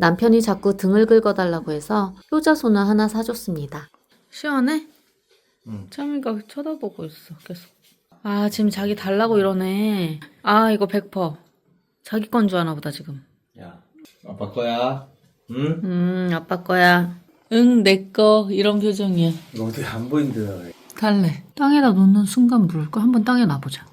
남편이 자꾸 등을 긁어달라고 해서 효자손을 하나 사줬습니다. 시원해? 응. 참이가 쳐다보고 있어 계속. 아 지금 자기 달라고 이러네. 아 이거 100% 자기 건 줄 아나 보다 지금. 야, 아빠 거야. 응? 음 아빠 거야. 응 내 거 이런 표정이야. 이거 어떻게 안 보인대. 달래. 땅에다 놓는 순간 물을 거 한번 땅에 놔보자.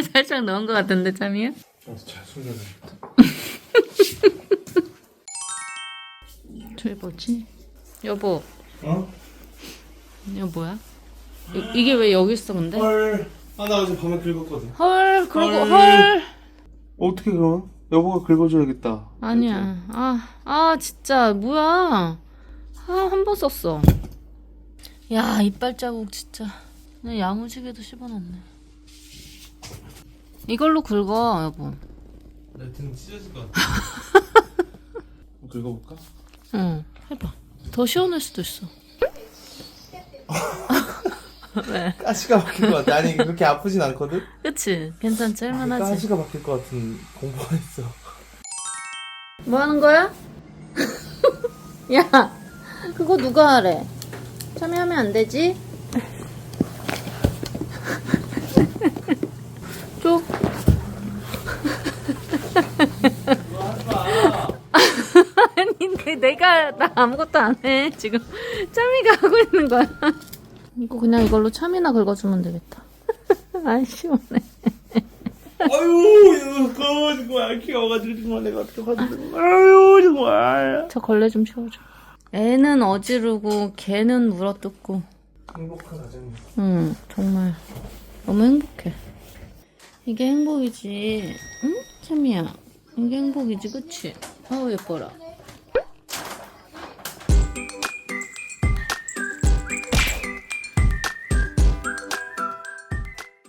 사이에 살짝 넣은 것 같은데 참이야? 어, 잘 숨겨놔야겠다. 저기 뭐지? 여보, 어? 이거 뭐야? 이, 이게 왜 여기 있어 근데? 헐. 아, 나 어제 밤에 긁었거든. 헐, 그러고 헐. 헐. 어떻게 그럼? 여보가 긁어줘야겠다. 아니야. 아, 아 진짜 뭐야? 아, 한 번 썼어. 야, 이빨 자국 진짜. 나 야무지게도 씹어놨네. 이걸로 긁어, 여보. 내등 찢어질 것 같아. 긁어볼까? 응, 해봐. 더 시원할 수도 있어. 왜? 가시가 막힐 것 같아. 아니, 그렇게 아프진 않거든? 그치? 괜찮지? 할만하지? 가시가 막힐 것 같은 공포가 있어. 뭐 하는 거야? 야, 그거 누가 하래? 참여하면 안 되지? 쪽. 아닌데 내가 나 아무것도 안 해. 지금 참이가 하고 있는 거야. 이거 그냥 이걸로 참이나 긁어주면 되겠다. 아 시원해. 아유, 이거 정말 귀여워가지고 정말 내가 거야. 아유, 정말. 저 걸레 좀 치워줘. 애는 어지르고 개는 물어뜯고. 행복한 가정이. 응, 정말 너무 행복해. 이게 행복이지. 응? 참이야. 이게 행복이지, 그치? 어우, 예뻐라.